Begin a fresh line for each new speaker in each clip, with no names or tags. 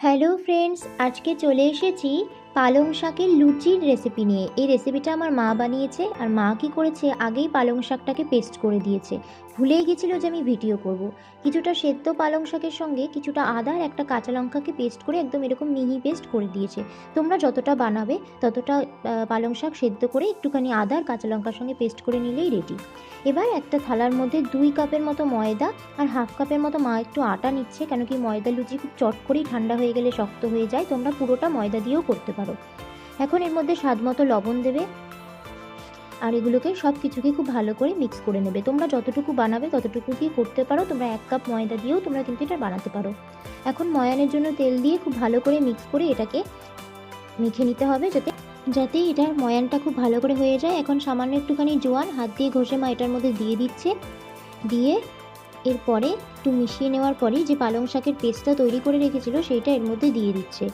Hello friends, আজকে চলে এসেছি পালং শাকের লুচির রেসিপি নিয়ে। এই রেসিপিটা আমার মা বানিয়েছে আর মা কী করেছে? আগেই পালং শাকটাকে পেস্ট করে দিয়েছে। ভুলেই গেছিল যে আমি ভিডিও করব। কিছুটা সেদ্ধ পালং শাকের সঙ্গে কিছুটা আদা আর একটা কাঁচা লঙ্কাকে পেস্ট করে একদম এরকম মিহি পেস্ট করে দিয়েছে। তোমরা যতটা বানাবে, ততটা পালং শাক সেদ্ধ করে একটুখানি আদা আর কাঁচা লঙ্কার সঙ্গে পেস্ট করে নিলেই রেডি এবার একটা থালার মধ্যে দুই কাপের মতো ময়দা আর হাফ কাপের মতো মা একটু আটা নিচ্ছে, কেন কি ময়দা লুচি খুব চট করেই ঠান্ডা হয়ে গেলে শক্ত হয়ে যায়, তোমরা পুরোটা ময়দা দিয়েও করতে পারো। এখন এর মধ্যে স্বাদ মতো লবণ দেবে আর এগুলোকে সব কিছুকে খুব ভালো করে মিক্স করে নেবে। তোমরা যতটুকু বানাবে ততটুকু কি করতে পারো, তোমরা এক কাপ ময়দা দিয়েও তোমরা কিন্তু এটা বানাতে পারো। এখন ময়ানের জন্য তেল দিয়ে খুব ভালো করে মিক্স করে এটাকে মেখে নিতে হবে যাতে যাতে এটার ময়ানটা খুব ভালো করে হয়ে যায়। এখন সামান্য একটুখানি জোয়ান, হাত দিয়ে ঘষে মা এটার মধ্যে দিয়ে দিচ্ছে। দিয়ে এরপরে একটু মিশিয়ে নেওয়ার পরে যে পালং শাকের পেস্টটা তৈরি করে রেখেছিল, সেইটা এর মধ্যে দিয়ে দিচ্ছে।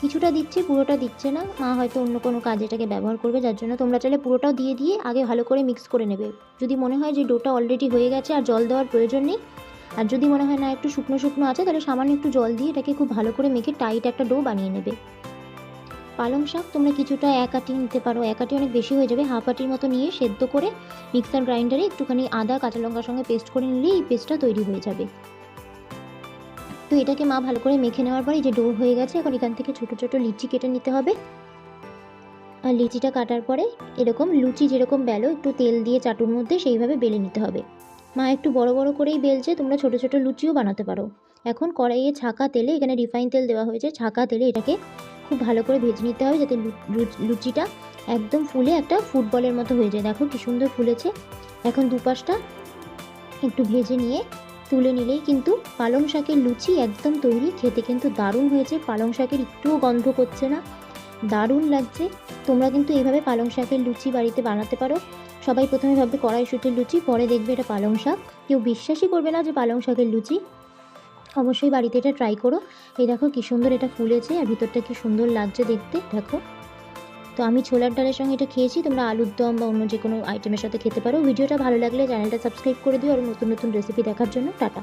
কিছুটা দিচ্ছে, পুরোটা দিচ্ছে না। মা হয়তো অন্য কোনো কাজে এটাকে ব্যবহার করবে, যার জন্য তোমরা চাইলে পুরোটাও দিয়ে দিয়ে আগে ভালো করে মিক্স করে নেবে। যদি মনে হয় যে ডোটা অলরেডি হয়ে গেছে আর জল দেওয়ার প্রয়োজন নেই, আর যদি মনে হয় না একটু শুকনো শুকনো আছে, তাহলে সামান্য একটু জল দিয়ে এটাকে খুব ভালো করে মেখে টাইট একটা ডো বানিয়ে নেবে। পালং শাক তোমরা কিছুটা এক আটি নিতে পারো। এক আটি অনেক বেশি হয়ে যাবে। হাফ আটির মতো নিয়ে সেদ্ধ করে মিক্সার গ্রাইন্ডারে একটুখানি আদা, কাঁচা লঙ্কার সঙ্গে পেস্ট করে নিলেই এই পেস্টটা তৈরি হয়ে যাবে। তো এটাকে মা ভালো করে মেখে নেওয়ার পরে যে ডো হয়ে গেছে, এখন এখান থেকে ছোট ছোট লিচি কেটে নিতে হবে। আর লিচিটা কাটার পরে এরকম লুচি যেরকম বেলো, একটু তেল দিয়ে চাটুর মধ্যে সেইভাবে বেলে নিতে হবে। মা একটু বড় বড় করেই বেলছে, তোমরা ছোট ছোট লুচিও বানাতে পারো। এখন কড়াইয়ে ছাকা তেলে, এখানে রিফাইন তেল দেওয়া হয়েছে, ছাকা তেলে এটাকে খুব ভালো করে ভেজে নিতে হবে যাতে লুচিটা একদম ফুলে একটা ফুটবলের মতো হয়ে যায়। দেখো কি সুন্দর ফুলেছে। এখন দুপাশটা একটু ভেজে নিয়ে তুলে নিলেই কিন্তু পালং শাকের লুচি একদম তৈরি। খেতে কিন্তু দারুণ হয়েছে। পালং শাকের একটুও গন্ধ করছে না। দারুণ লাগছে। তোমরা কিন্তু এইভাবে পালং শাকের লুচি বাড়িতে বানাতে পারো। সবাই প্রথমে ভাববে কড়াইশুটির লুচি, পরে দেখবে এটা পালং শাক। কেউ বিশ্বাসই করবে না যে পালং শাকের লুচি অবশ্যই বাড়িতে এটা ট্রাই করো। এই দেখো কি সুন্দর এটা ফুলেছে আর ভিতরটা কি সুন্দর লাগছে দেখতে, দেখো। তো আমি ছোলার ডালের সঙ্গে এটা খেয়েছি, তোমরা আলুর দম বা অন্য যে কোনো আইটেমের সাথে খেতে পারো। ভিডিওটা ভালো লাগলে চ্যানেলটা সাবস্ক্রাইব করে দিও আর নতুন নতুন রেসিপি দেখার জন্য, টাটা।